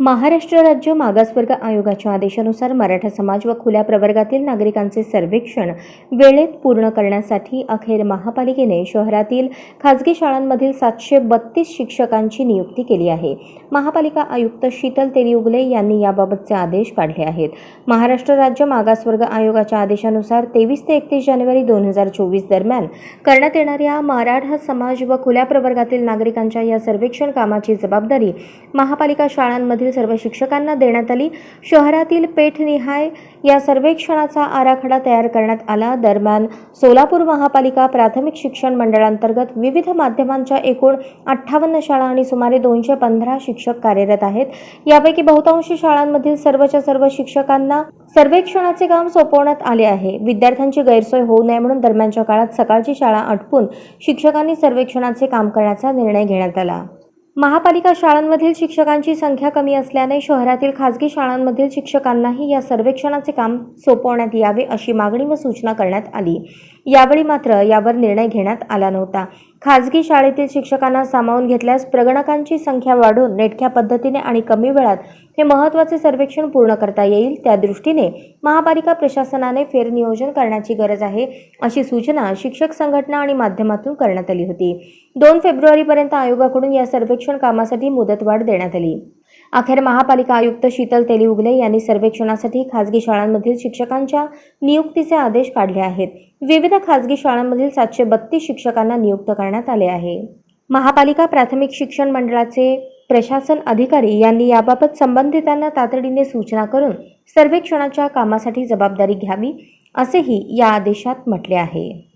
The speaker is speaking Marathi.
महाराष्ट्र राज्य मागासवर्ग आयोगाच्या आदेशानुसार मराठा समाज व खुल्या प्रवर्गातील नागरिकांचे सर्वेक्षण वेळेत पूर्ण करण्यासाठी अखेर महापालिकेने शहरातील खाजगी शाळांमधील सातशे बत्तीस शिक्षकांची नियुक्ती केली आहे. महापालिका आयुक्त शीतल तेलियुगले यांनी याबाबतचे आदेश काढले आहेत. महाराष्ट्र राज्य मागासवर्ग आयोगाच्या आदेशानुसार तेवीस ते एकतीस जानेवारी दोन हजार चोवीस दरम्यान करण्यात येणाऱ्या मराठा समाज व खुल्या प्रवर्गातील नागरिकांच्या या सर्वेक्षण कामाची जबाबदारी महापालिका शाळांमधील सर्व शिक्षकांना देण्यात आली. शहरातील पेठनिहाय या सर्वेक्षणाचा आराखडा तयार करण्यात आला. दरम्यान सोलापूर महापालिका प्राथमिक शिक्षण मंडळांतर्गत विविध माध्यमांच्या एकूण अठ्ठावन्न शाळा आणि सुमारे दोनशे पंधरा शिक्षक कार्यरत आहेत. यापैकी बहुतांशी शाळांमधील सर्वच्या सर्व शिक्षकांना सर्वेक्षणाचे काम सोपवण्यात आले आहे. विद्यार्थ्यांची गैरसोय होऊ नये म्हणून दरम्यानच्या काळात सकाळची शाळा आटपून शिक्षकांनी सर्वेक्षणाचे काम करण्याचा निर्णय घेण्यात आला. महापालिका शाळांमधील शिक्षकांची संख्या कमी असल्याने शहरातील खाजगी शाळांमधील शिक्षकांनाही या सर्वेक्षणाचे काम सोपवण्यात यावे अशी मागणी व सूचना करण्यात आली. यावेळी मात्र यावर निर्णय घेण्यात आला नव्हता. खाजगी शाळेतील शिक्षकांना सामावून घेतल्यास प्रगणकांची संख्या वाढून नेटक्या पद्धतीने आणि कमी वेळात हे महत्त्वाचे सर्वेक्षण पूर्ण करता येईल. त्या दृष्टीने महापालिका प्रशासनाने फेरनियोजन करण्याची गरज आहे अशी सूचना शिक्षक संघटना आणि माध्यमातून करण्यात आली होती. दोन फेब्रुवारीपर्यंत आयोगाकडून या सर्वेक्षण कामासाठी मुदतवाढ देण्यात आली. अखेर महापालिका आयुक्त शीतल तेलिउगले यांनी सर्वेक्षणासाठी खाजगी शाळांमधील शिक्षकांच्या नियुक्तीचे आदेश काढले आहेत. विविध खाजगी शाळांमधील सातशे बत्तीस शिक्षकांना नियुक्त करण्यात आले आहे. महापालिका प्राथमिक शिक्षण मंडळाचे प्रशासन अधिकारी यांनी याबाबत संबंधितांना तातडीने सूचना करून सर्वेक्षणाच्या कामासाठी जबाबदारी घ्यावी असेही या आदेशात म्हटले आहे.